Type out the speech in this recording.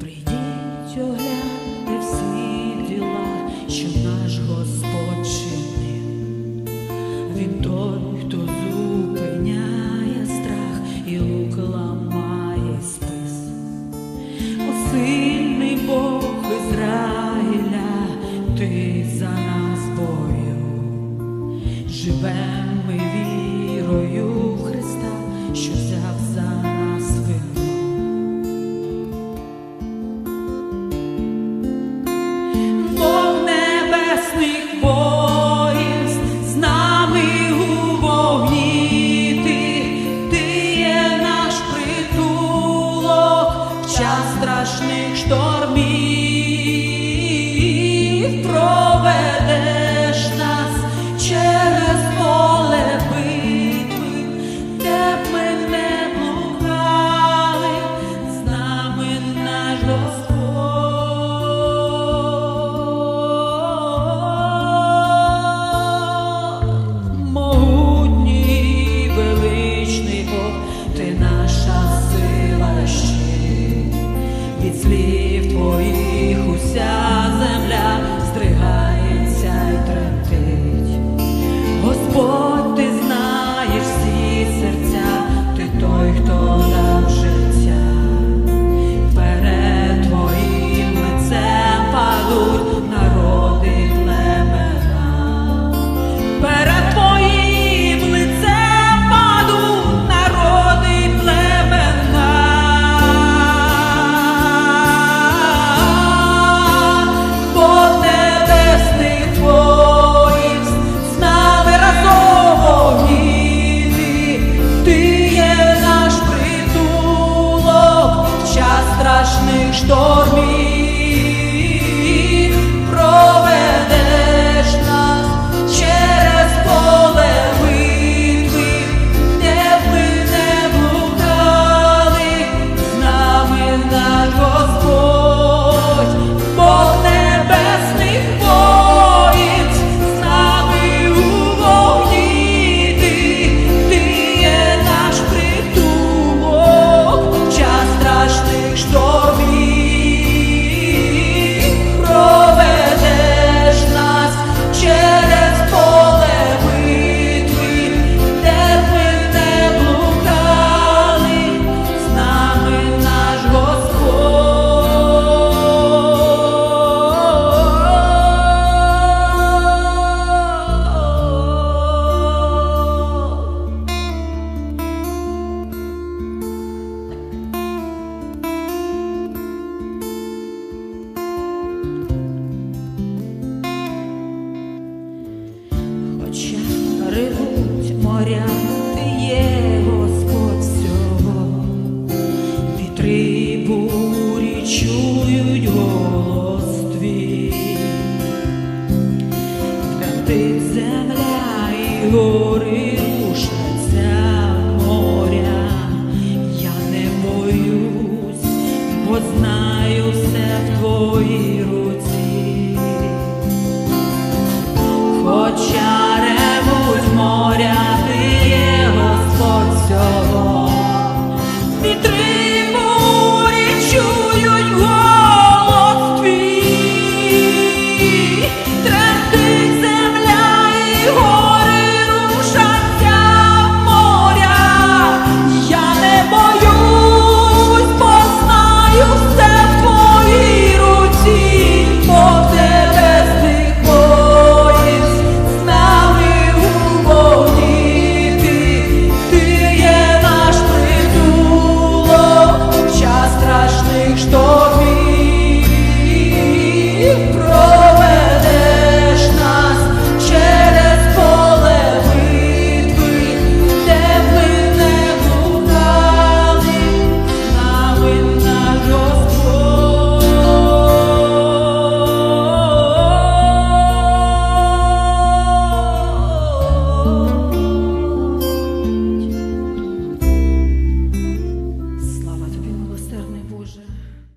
Прийдіть, огляньте всі діла, що наш Господь чинив. Він той, хто зупиняє страх і лук ламає спис. О, сильний Бог Ізраїля, ти за нас бою, живем ми вірою. что очах ревуть моря.